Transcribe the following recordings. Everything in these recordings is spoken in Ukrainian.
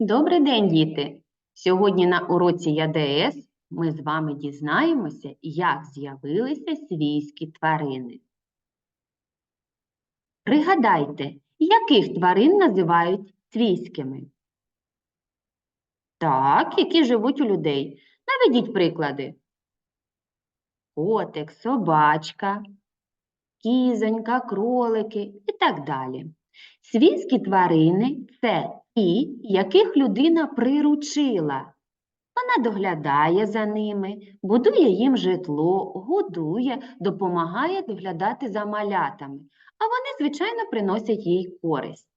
Добрий день, діти! Сьогодні на уроці ЯДС ми з вами дізнаємося, як з'явилися свійські тварини. Пригадайте, яких тварин називають свійськими? Так, які живуть у людей. Наведіть приклади. Котик, собачка, кізонька, кролики і так далі. Свійські тварини це ті, яких людина приручила. Вона доглядає за ними, будує їм житло, годує, допомагає доглядати за малятами, а вони, звичайно, приносять їй користь.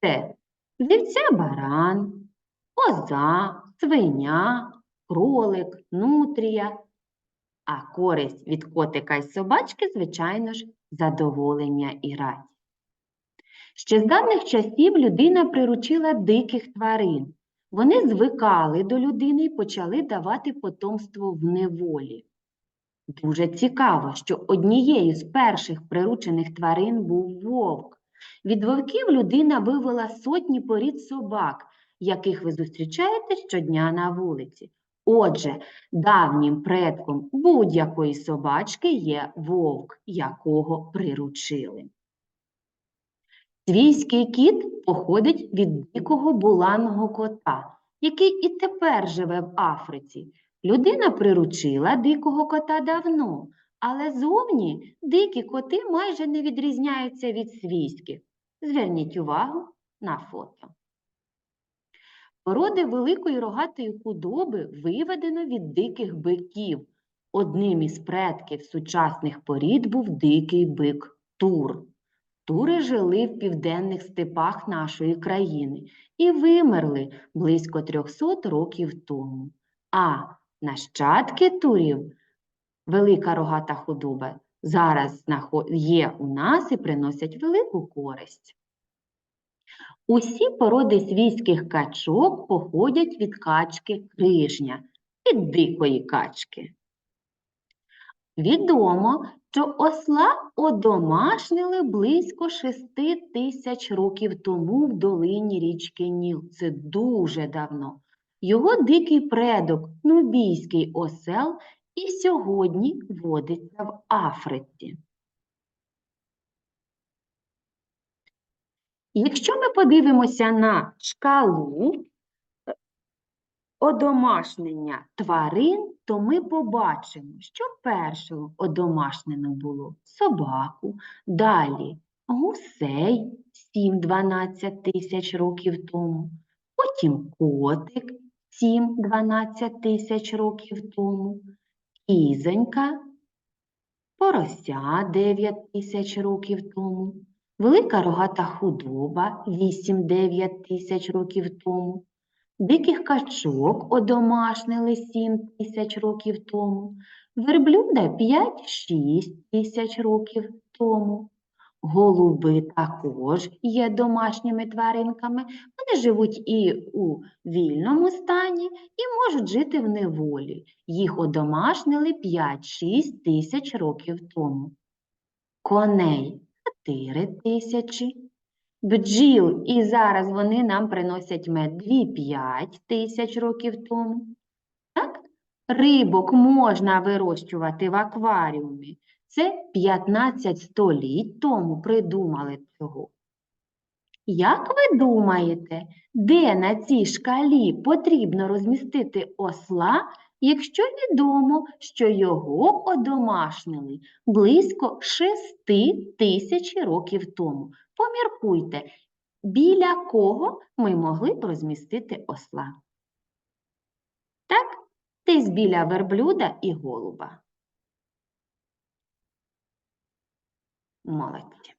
Це вівця баран, коза, свиня, кролик, нутрія. А користь від котика й собачки, звичайно ж, задоволення і радість. Ще з давніх часів людина приручила диких тварин. Вони звикали до людини і почали давати потомство в неволі. Дуже цікаво, що однією з перших приручених тварин був вовк. Від вовків людина вивела сотні порід собак, яких ви зустрічаєте щодня на вулиці. Отже, давнім предком будь-якої собачки є вовк, якого приручили. Свійський кіт походить від дикого буланого кота, який і тепер живе в Африці. Людина приручила дикого кота давно, але зовні дикі коти майже не відрізняються від свійських. Зверніть увагу на фото. Породи великої рогатої худоби виведено від диких биків. Одним із предків сучасних порід був дикий бик Тур. Тури жили в південних степах нашої країни і вимерли близько 300 років тому. А нащадки турів, велика рогата худоба, зараз є у нас і приносять велику користь. Усі породи свійських качок походять від качки крижня, від дикої качки. Відомо, що осла одомашнили близько шести тисяч років тому в долині річки Ніл. Це дуже давно. Його дикий предок, нубійський осел, і сьогодні водиться в Африці. Якщо ми подивимося на шкалу одомашнення тварин, то ми побачимо, що першого одомашнено було собаку, далі гусей 7-12 тисяч років тому, потім котик 7-12 тисяч років тому, кізонька, порося 9 тисяч років тому, велика рогата худоба 8-9 тисяч років тому, Диких качок одомашнили 7 тисяч років тому, верблюда 5-6 тисяч років тому. Голуби також є домашніми тваринками. Вони живуть і у вільному стані, і можуть жити в неволі. Їх одомашнили 5-6 тисяч років тому. Коней 4 тисячі. Бджіл, і зараз вони нам приносять мед 2-5 тисяч років тому. Так? Рибок можна вирощувати в акваріумі. Це 15 століть тому придумали цього. Як ви думаєте, де на цій шкалі потрібно розмістити осла, якщо відомо, що його одомашнили близько 6 тисяч років тому? Поміркуйте, біля кого ми могли б розмістити осла. Так, десь біля верблюда і голуба. Молодці.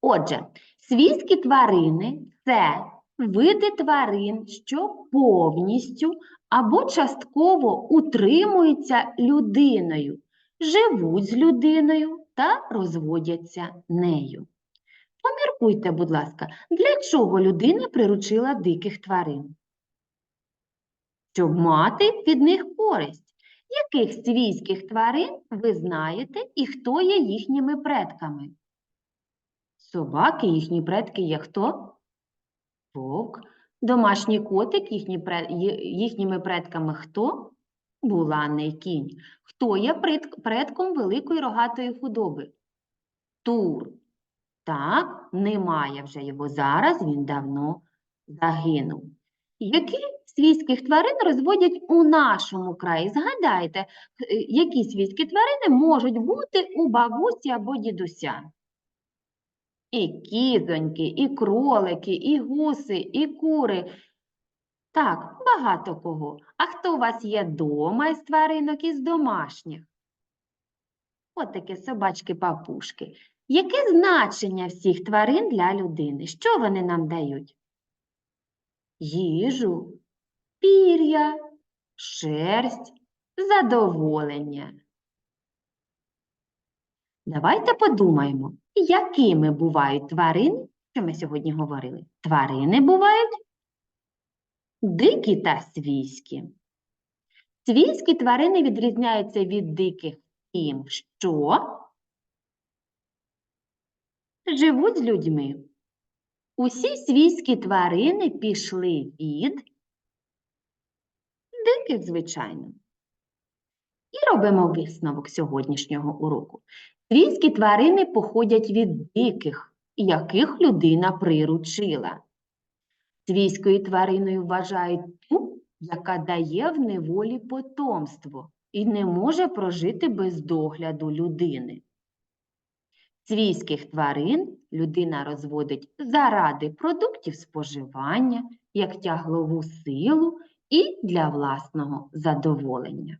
Отже, свійські тварини це види тварин, що повністю або частково утримуються людиною, живуть з людиною та розводяться нею. Поміркуйте, будь ласка, для чого людина приручила диких тварин? Щоб мати від них користь. Яких свійських тварин ви знаєте і хто є їхніми предками? Собаки, їхні предки є хто? Вовк, Домашній котик, їхні їхніми предками хто? Буланий кінь. Хто є предком великої рогатої худоби? Тур. Так, немає вже його зараз, він давно загинув. Які свійських тварин розводять у нашому краї? Згадайте, е, які свійські тварини можуть бути у бабусі або дідуся? І кізоньки, і кролики, і гуси, і кури. Так, багато кого. А хто у вас є дома із тваринок із домашніх? От такі собачки-папушки. Яке значення всіх тварин для людини? Що вони нам дають? Їжу, пір'я, шерсть, задоволення. Давайте подумаємо, якими бувають тварини, що ми сьогодні говорили. Тварини бувають дикі та свійські. Свійські тварини відрізняються від диких тим, що живуть з людьми. Усі свійські тварини пішли від диких, звичайно. І робимо висновок сьогоднішнього уроку. Свійські тварини походять від диких, яких людина приручила. Свійською твариною вважають ту, яка дає в неволі потомство і не може прожити без догляду людини. Свійських тварин людина розводить заради продуктів споживання, як тяглову силу і для власного задоволення.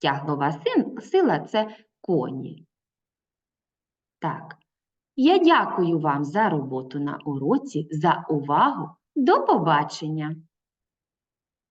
Тяглова сила це коні. Так, я дякую вам за роботу на уроці, за увагу. До побачення!